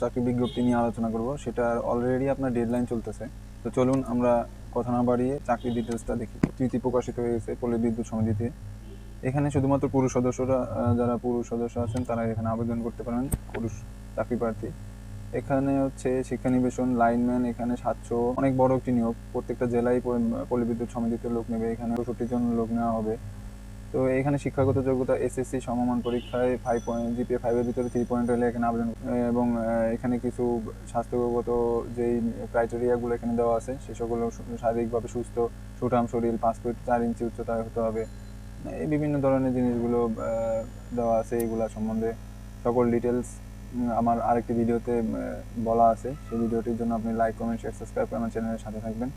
চাকরি বিজ্ঞপ্তি নিয়ে আলোচনা করব, সেটা অলরেডি আপনার ডেডলাইন চলতেছে। তো চলুন আমরা কথা না বাড়িয়ে চাকরি ডিটেলসটা দেখি। চিঠি প্রকাশিত হয়ে গেছে পল্লী বিদ্যুৎ সমিতিতে। এখানে শুধুমাত্র পুরুষ সদস্যরা যারা পুরুষ সদস্য আছেন, তারা এখানে আবেদন করতে পারেন পুরুষ চাকরি প্রার্থী। এখানে হচ্ছে শিক্ষানিবেশন লাইনম্যান এখানে সাতশো, অনেক বড় একটি নিয়োগ। প্রত্যেকটা জেলায় পল্লী বিদ্যুৎ সমিতিতে লোক নেবে, এখানে চৌষট্টি জন লোক নেওয়া হবে। তো এখানে শিক্ষাগত যোগ্যতা এসএসসি সমমান পরীক্ষায় ফাইভ পয়েন্ট জিপিএ ফাইভের ভিতরে থ্রি পয়েন্ট হলে এখানে আবেদন এবং এখানে কিছু স্বাস্থ্যগত যেই ক্রাইটেরিয়াগুলো এখানে দেওয়া আছে, সে সকল শারীরিকভাবে সুস্থ, সুঠাম শরীর, পাঁচ ফুট চার ইঞ্চি উচ্চতায় হতে হবে। এই বিভিন্ন ধরনের জিনিসগুলো দেওয়া আছে এগুলা সম্বন্ধে। সকল ডিটেলস আমার আরেকটি ভিডিওতে বলা আছে। সেই ভিডিওটির জন্য আপনি লাইক কমেন্ট শেয়ার সাবস্ক্রাইব করে আমার চ্যানেলের সাথে থাকবেন।